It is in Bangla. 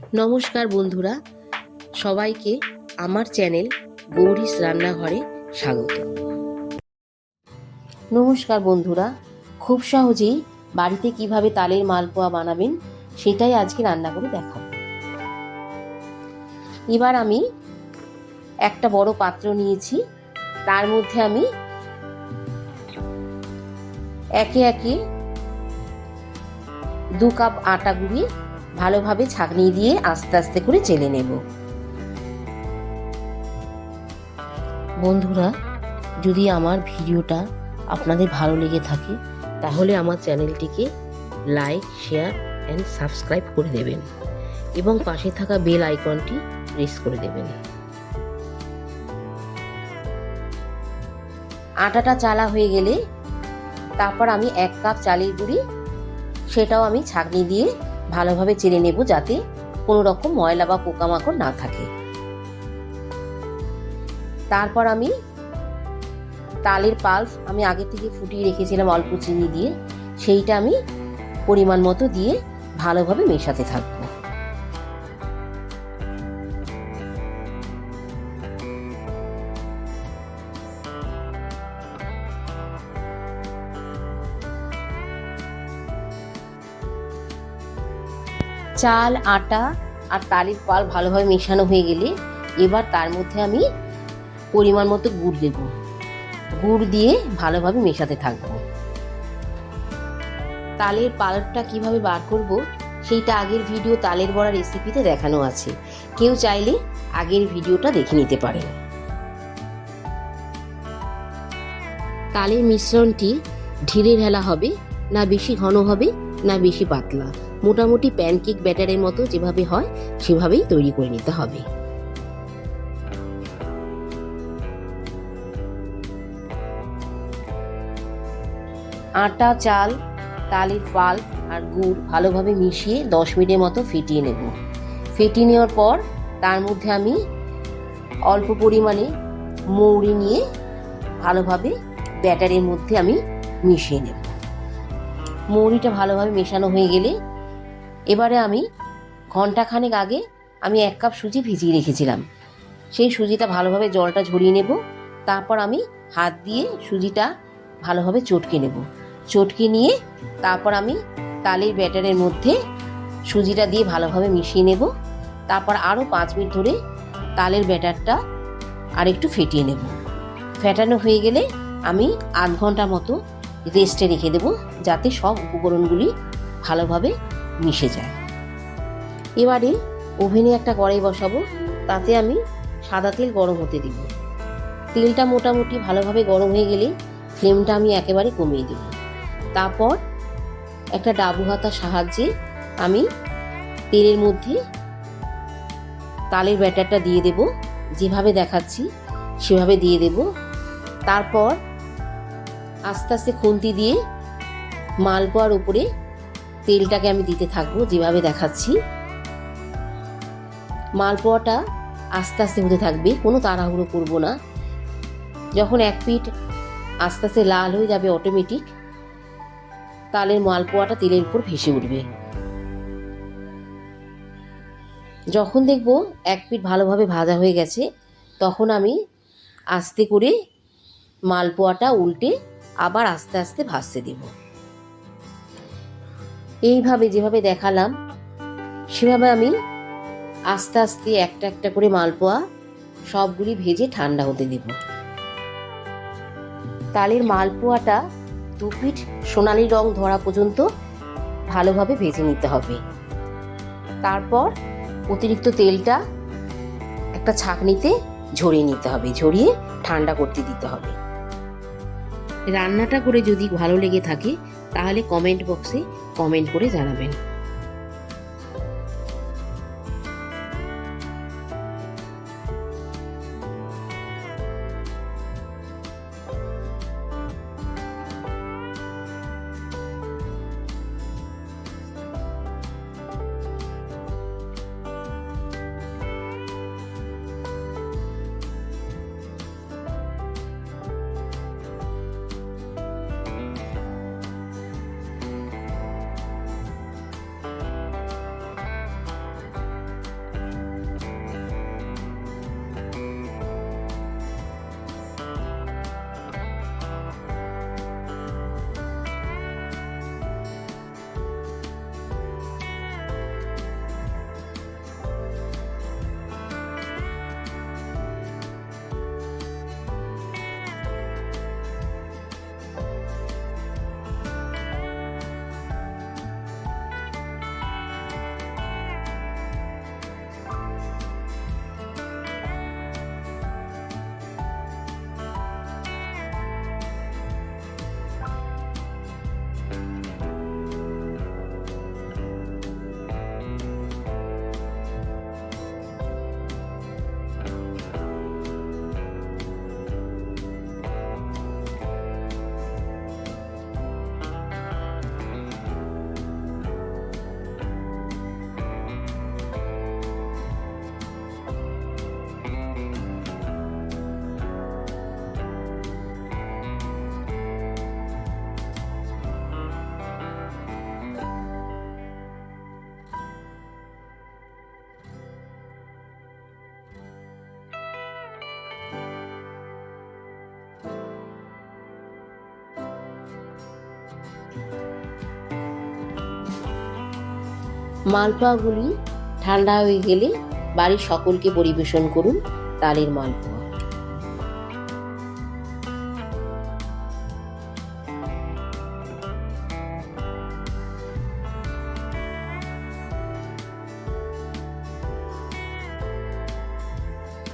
নমস্কার বন্ধুরা, সবাইকে আমার চ্যানেল গৌরীশ রান্নাঘরে স্বাগত। নমস্কার বন্ধুরা, খুব সহজেই বাড়িতে কীভাবে তালের মালপোয়া বানাবেন সেটাই আজকে রান্না করে দেখাবো। এবার আমি একটা বড় পাত্র নিয়েছি, তার মধ্যে আমি একে একে দু কাপ আটা গুঁড়িয়ে ভালোভাবে ছাঁকনি দিয়ে আস্তে আস্তে করে চেলে নেব। বন্ধুরা, যদি আমার ভিডিওটা আপনাদের ভালো লেগে থাকে, তাহলে আমার চ্যানেলটিকে লাইক, শেয়ার অ্যান্ড সাবস্ক্রাইব করে দেবেন এবং পাশে থাকা বেল আইকনটি প্রেস করে দেবেন। আটাটা চালা হয়ে গেলে তারপর আমি এক কাপ চালের গুঁড়ি, সেটাও আমি ছাঁকনি দিয়ে ভালোভাবে চিনে নেব যাতে কোনো রকম ময়লা বা পোকামাকড় না থাকে। তারপর আমি তালের পালস আমি আগে থেকে ফুটিয়ে রেখেছিলাম অল্প চিনি দিয়ে, সেইটা আমি পরিমাণ মতো দিয়ে ভালোভাবে মেশাতে থাকব। চাল, আটা আর তালের পাল ভালোভাবে মেশানো হয়ে গেলে এবার তার মধ্যে আমি পরিমাণ মতো গুড় দেব। গুড় দিয়ে ভালোভাবে মেশাতে থাকব। তালের পাল্পটা কীভাবে বার করব সেইটা আগের ভিডিও তালের বড়া রেসিপিতে দেখানো আছে। কেউ চাইলে আগের ভিডিওটা দেখে নিতে পারেন। তালের মিশ্রণটি ঢিলে ঢেলা হবে, না বেশি ঘন হবে, না বেশি পাতলা। মোটামুটি প্যানকেক ব্যাটারের মতো যেভাবে হয়, সেভাবেই তৈরি করে নিতে হবে। আটা, চাল, তালের পাল আর গুড় ভালোভাবে মিশিয়ে দশ মিনিটের মতো ফেটিয়ে নেব। ফেটিয়ে নেওয়ার পর তার মধ্যে আমি অল্প পরিমাণে মৌরি নিয়ে ভালোভাবে ব্যাটারের মধ্যে আমি মিশিয়ে নেব। মৌরিটা ভালোভাবে মেশানো হয়ে গেলে এবারে আমি ঘন্টাখানেক আগে আমি এক কাপ সুজি ভিজিয়ে রেখেছিলাম। সেই সুজিটা ভালোভাবে জলটা ঝরিয়ে নেব, তারপর আমি হাত দিয়ে সুজিটা ভালোভাবে চটকে নেব। চটকে নিয়ে তারপর আমি তালের ব্যাটারের মধ্যে সুজিটা দিয়ে ভালোভাবে মিশিয়ে নেব। তারপর আরও পাঁচ মিনিট ধরে তালের ব্যাটারটা আর একটু ফেটিয়ে নেব। ফেটানো হয়ে গেলে আমি আধ ঘণ্টা মতো রেস্টে রেখে দেব, যাতে সব উপকরণগুলি ভালোভাবে মিশে যায়। এবারে ওভেনে একটা কড়াই বসাবো, তাতে আমি সাদা তেল গরম হতে দিব। তেলটা মোটামুটি ভালোভাবে গরম হয়ে গেলে ফ্লেমটা আমি একেবারে কমিয়ে দেব। তারপর একটা ডাবু হাতার সাহায্যে আমি তেলের মধ্যে তালের ব্যাটারটা দিয়ে দেব, যেভাবে দেখাচ্ছি সেভাবে দিয়ে দেব। তারপর আস্তে আস্তে খুন্তি দিয়ে মালপোয়ার উপরে তেলটাকে আমি দিতে থাকব, যেভাবে দেখাচ্ছি। মালপোয়াটা আস্তে আস্তে হতে থাকবে, কোনো তাড়াহুড়ো করব না। যখন এক পিঠ আস্তে আস্তে লাল হয়ে যাবে অটোমেটিক তালের মালপোয়াটা তেলের উপর ভেসে উঠবে। যখন দেখব এক পিঠ ভালোভাবে ভাজা হয়ে গেছে, তখন আমি আস্তে করে মালপোয়াটা উল্টে আবার আস্তে আস্তে ভাজতে দেব। এইভাবে যেভাবে দেখালাম, সেভাবে আমি আস্তে আস্তে একটা একটা করে মালপোয়া সবগুলি ভেজে ঠান্ডা হতে দেব। তালের মালপোয়াটা দু পিঠ সোনালি রং ধরা পর্যন্ত ভালোভাবে ভেজে নিতে হবে। তারপর অতিরিক্ত তেলটা একটা ছাঁকনিতে ঝরিয়ে নিতে হবে, ঝরিয়ে ঠান্ডা করতে দিতে হবে। রান্নাটা করে যদি ভালো লেগে থাকে তাহলে কমেন্ট বক্সে কমেন্ট করে জানাবেন। মালপোয়াগুলি ঠান্ডা হয়ে গেলে বাড়ির সকলকে পরিবেশন করুন তালের মালপোয়া।